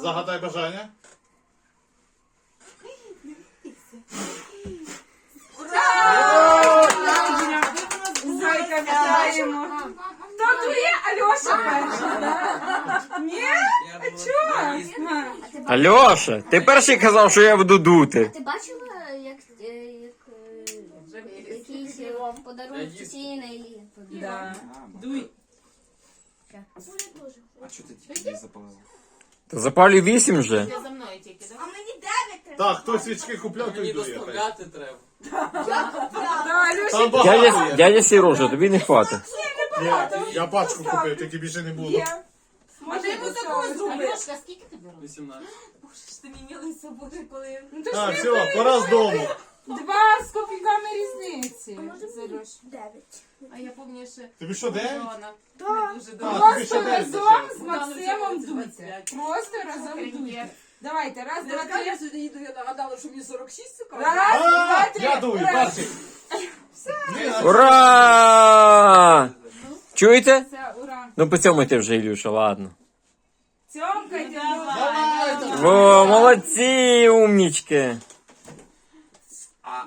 Загадай бажання. Зайка, вітаємо. Хто дує? Альоша перша? Ні? Чого? Альоша, ти перший казав, що я буду дути. Ти бачила, як, е, як е, якийсь вам подарунок тіційний? Да. Дуй. А чого ти тільки не запалила? Та запалюй вісім вже. Ти за мною тільки, так? Так, хто свічки купляв, той Мені дує. доставляти треба. Там Дядя, є. дядя Сірожа, тобі не хватить. Ні, Я пачку купив, тільки більше не було. є. Може йому такого зробити? Альошка, скільки тобі років? 18. Ти мені лиса буде, коли... Ну то А, все, пора з дому. два різниці. з Альошею. А я пам'ятаю, що... Тобі що, дев'ять? Альона Не дуже добре. тобі ще Просто дев'ять разом з Максимом дуйте. Просто разом дуйте. Давайте, раз, два, три. Я сьогодні їду, я нагадала, що мені 46 цікаво. Раз, два, А, три. Я дую, Раз. перший. Ні, а- Ура! Чуєте? Все, ура. Ну поцьомайте вже, Ілюша, ладно. Тьомка, Давайте. О, молодці, умнічки. А.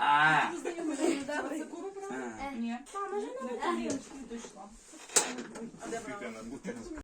А. Ні. Мама, Не дійшла. Квіти на-